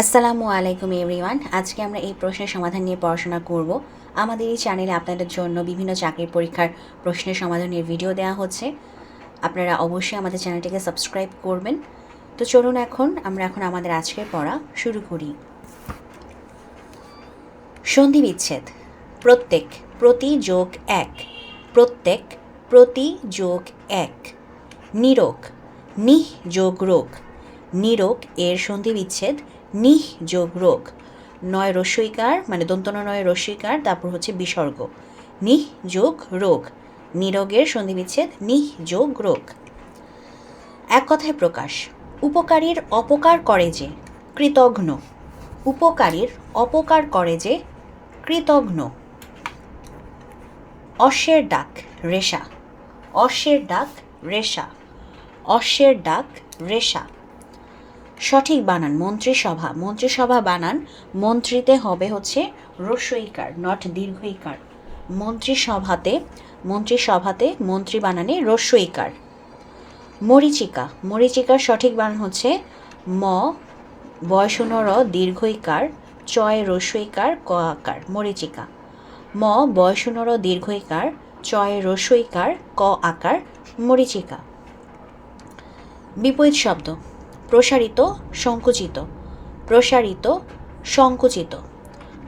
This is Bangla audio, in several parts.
আসসালামু আলাইকুম এভরিওয়ান। আজকে আমরা এই প্রশ্নের সমাধান নিয়ে পড়াশোনা করব। আমাদের এই চ্যানেলে আপনাদের জন্য বিভিন্ন চাকরির পরীক্ষার প্রশ্নের সমাধানের ভিডিও দেওয়া হচ্ছে। আপনারা অবশ্যই আমাদের চ্যানেলটিকে সাবস্ক্রাইব করবেন। তো চলুন এখন, আমরা এখন আমাদের আজকের পড়া শুরু করি। সন্ধি বিচ্ছেদ। প্রত্যেক, প্রতি যোগ এক। প্রত্যেক, প্রতি যোগ এক। নিরোগ নিহ যোগ রোগ। নিরোগ এর সন্ধি বিচ্ছেদ নিহ যোগ রোগ নয় রস্যইকার মানে দন্তন নয় রস্যইকার তারপর হচ্ছে বিসর্গ। নিহ যোগ রোগ নিরোগের সন্ধি বিচ্ছেদ নিহ যোগ রোগ এক কথায় প্রকাশ, উপকারীর অপকার করে যে, কৃতঘ্ন। উপকারীর অপকার করে যে, কৃতঘ্ন। অশ্বের ডাক, রেশা। অশ্বের ডাক, রেশা। অশ্বের ডাক, রেশা। সঠিক বানান, মন্ত্রিসভা। মন্ত্রিসভা বানান, মন্ত্রীতে হবে হচ্ছে রস্যইকার নট দীর্ঘইকার মন্ত্রিসভাতে মন্ত্রিসভাতে মন্ত্রী বানানে রস্যইকার মরিচিকা। মরিচিকার সঠিক বানান হচ্ছে ম বয়সনর দীর্ঘইকার চয় রস্যইকার ক আকার মরিচিকা। ম বয়সনর দীর্ঘইকার চয় রস্যইকার ক আকার, মরিচিকা। বিপরীত শব্দ। প্রসারিত, সংকুচিত। প্রসারিত, সংকুচিত।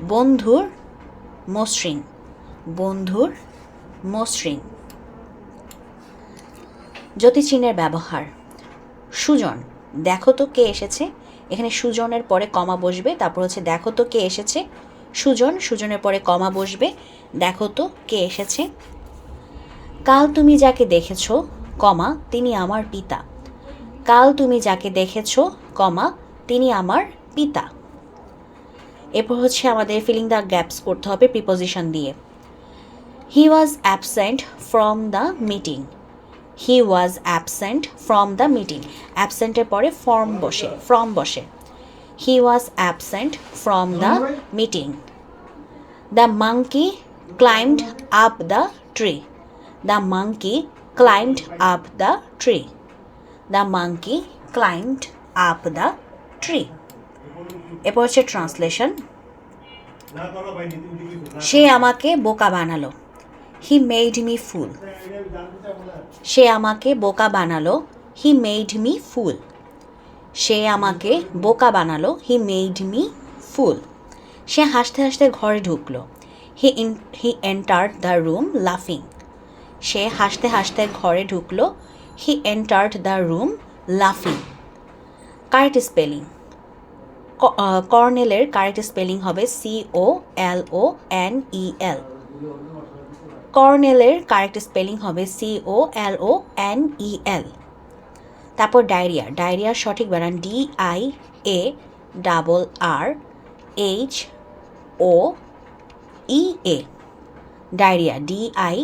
বন্ধুর মসৃণ। বন্ধুর মসৃণ। জ্যোতিচিহ্নের ব্যবহার। সুজন, দেখো তো কে এসেছে। এখানে সুজনের পরে কমা বসবে, তারপর হচ্ছে দেখো তো কে এসেছে। সুজন, সুজনের পরে কমা বসবে, দেখো তো কে এসেছে। কাল তুমি যাকে দেখেছ, কমা, তিনি আমার পিতা। কাল তুমি যাকে দেখেছ, কমা, তিনি আমার পিতা। এরপর হচ্ছে আমাদের ফিলিং দ্য গ্যাপস করতে হবে প্রিপোজিশন দিয়ে। He was absent from the meeting he was absent from the meeting অ্যাবসেন্টের পরে ফর্ম বসে ফ্রম বসে। He was absent from the meeting the monkey climbed up the tree the monkey climbed up the tree the monkey climbed up the tree এরপর হচ্ছে ট্রান্সলেশন সে আমাকে বোকা বানালো। হি মেড মি ফুল সে আমাকে বোকা বানালো। হি মেড মি ফুল সে আমাকে বোকা বানালো। হি মেড মি ফুল সে হাসতে হাসতে ঘরে ঢুকলো। He he entered the room লাফিং সে হাসতে হাসতে ঘরে ঢুকলো। হি এন্টার্ড দ্য রুম লাফিং কারেক্ট স্পেলিং কর্নেলের কারেক্ট স্পেলিং হবে C O L O N E L কর্নেলের correct spelling হবে C O L O N E L তারপর ডায়রিয়া ডায়রিয়ার সঠিক বানান D I A double R H O E A diarrhoea D I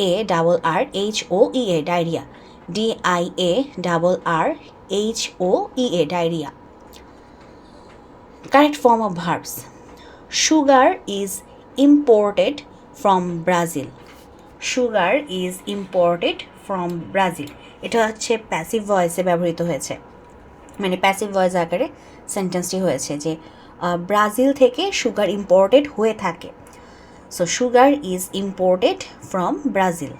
A double R H O E A diarrhoea D I A double R H O E A diarrhoea correct form of verbs sugar is imported from Brazil sugar is imported from Brazil এটা হচ্ছে প্যাসিভ ভয়েসে ব্যবহৃত হয়েছে। মানে প্যাসিভ ভয়েস আকারে সেন্টেন্সটি হয়েছে যে ব্রাজিল থেকে সুগার ইম্পোর্টেড হয়ে থাকে। So sugar is imported from Brazil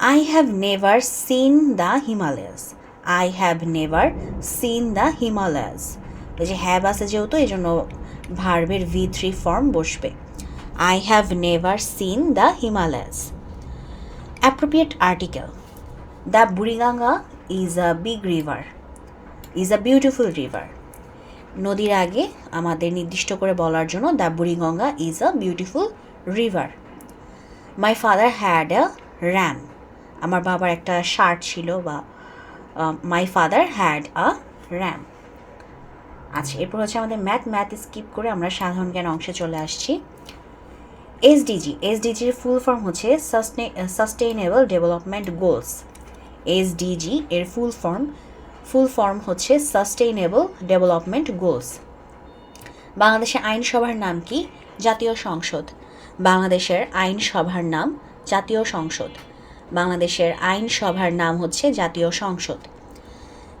I have never seen the Himalayas I have never seen the Himalayas এই যে হ্যাভ আছে যেহেতু এই জন্য ভার্বের ভি থ্রি ফর্ম বসবে। I have never seen the Himalayas appropriate article the Buriganga is a big river is a beautiful river নদীর আগে আমাদের নির্দিষ্ট করে বলার জন্য the Buriganga is a beautiful river my father had a ram আমার বাবার একটা শার্ট ছিল বা my father had a ram আচ্ছা এরপর হচ্ছে আমাদের ম্যাথ ম্যাথ স্কিপ করে আমরা সাধারণ জ্ঞান অংশে চলে আসছি। এসডিজি এসডিজির ফুল ফর্ম হচ্ছে সাস্টেইনেবল ডেভেলপমেন্ট গোলস এসডিজি এর ফুল ফর্ম ফুল ফর্ম হচ্ছে সাস্টেইনেবল ডেভেলপমেন্ট গোলস বাংলাদেশের আইনসভার নাম কি? জাতীয় সংসদ। বাংলাদেশের আইনসভার নাম জাতীয় সংসদ। বাংলাদেশের আইনসভার নাম হচ্ছে জাতীয় সংসদ।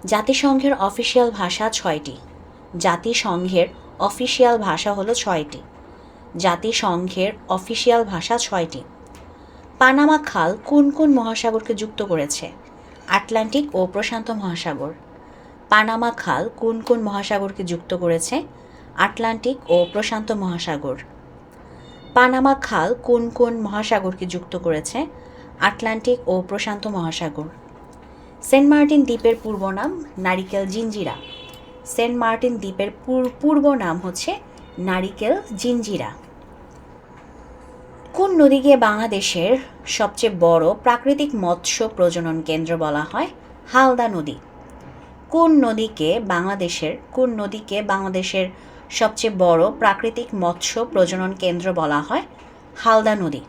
জাতিসংঘের অফিসিয়াল ভাষা ছয়টি। জাতিসংঘের অফিসিয়াল ভাষা হলো ছয়টি। জাতিসংঘের অফিসিয়াল ভাষা ছয়টি। পানামা খাল কোন কোন মহাসাগরকে যুক্ত করেছে? আটলান্টিক ও প্রশান্ত মহাসাগর। পানামা খাল কোন কোন মহাসাগরকে যুক্ত করেছে? আটলান্টিক ও প্রশান্ত মহাসাগর। পানামা খাল কোন কোন মহাসাগরকে যুক্ত করেছে? আটলান্টিক ও প্রশান্ত মহাসাগর। সেন্ট মার্টিন দ্বীপের পূর্ব নাম নারিকেল জিঞ্জিরা সেন্ট মার্টিন দ্বীপের পূর- পূর্ব নাম হচ্ছে নারিকেল জিঞ্জিরা কোন নদীকে বাংলাদেশের সবচেয়ে বড় প্রাকৃতিক মৎস্য প্রজনন কেন্দ্র বলা হয়? হালদা নদী। কোন নদীকে বাংলাদেশের, কোন নদীকে বাংলাদেশের সবচেয়ে বড় প্রাকৃতিক মৎস্য প্রজনন কেন্দ্র বলা হয়? হালদা নদী।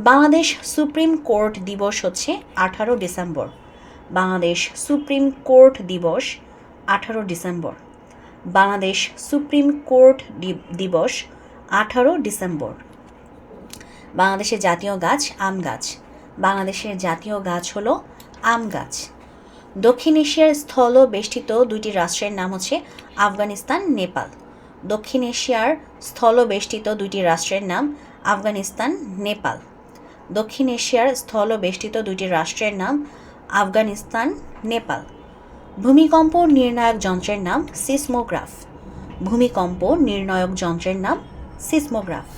বাংলাদেশ সুপ্রিম কোর্ট দিবস হচ্ছে আঠারো ডিসেম্বর। বাংলাদেশ সুপ্রিম কোর্ট দিবস আঠারো ডিসেম্বর। বাংলাদেশ সুপ্রিম কোর্ট দিবস আঠারো ডিসেম্বর। বাংলাদেশের জাতীয় গাছ আম গাছ। বাংলাদেশের জাতীয় গাছ হলো আম গাছ। দক্ষিণ এশিয়ার স্থল বেষ্টিত দুইটি রাষ্ট্রের নাম হচ্ছে আফগানিস্তান, নেপাল। দক্ষিণ এশিয়ার স্থল বেষ্টিত দুইটি রাষ্ট্রের নাম আফগানিস্তান, নেপাল। দক্ষিণ এশিয়ার স্থল বেষ্টিত দুটি রাষ্ট্রের নাম আফগানিস্তান, নেপাল। ভূমিকম্প নির্ণায়ক যন্ত্রের নাম সিসমোগ্রাফ। ভূমিকম্প নির্ণায়ক যন্ত্রের নাম সিসমোগ্রাফ।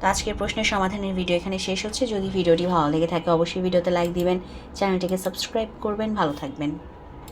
তো আজকের প্রশ্নের সমাধানের ভিডিও এখানে শেষ হচ্ছে। যদি ভিডিওটি ভালো লেগে থাকে, অবশ্যই ভিডিওতে লাইক দিবেন, চ্যানেলটিকে সাবস্ক্রাইব করবেন। ভালো থাকবেন।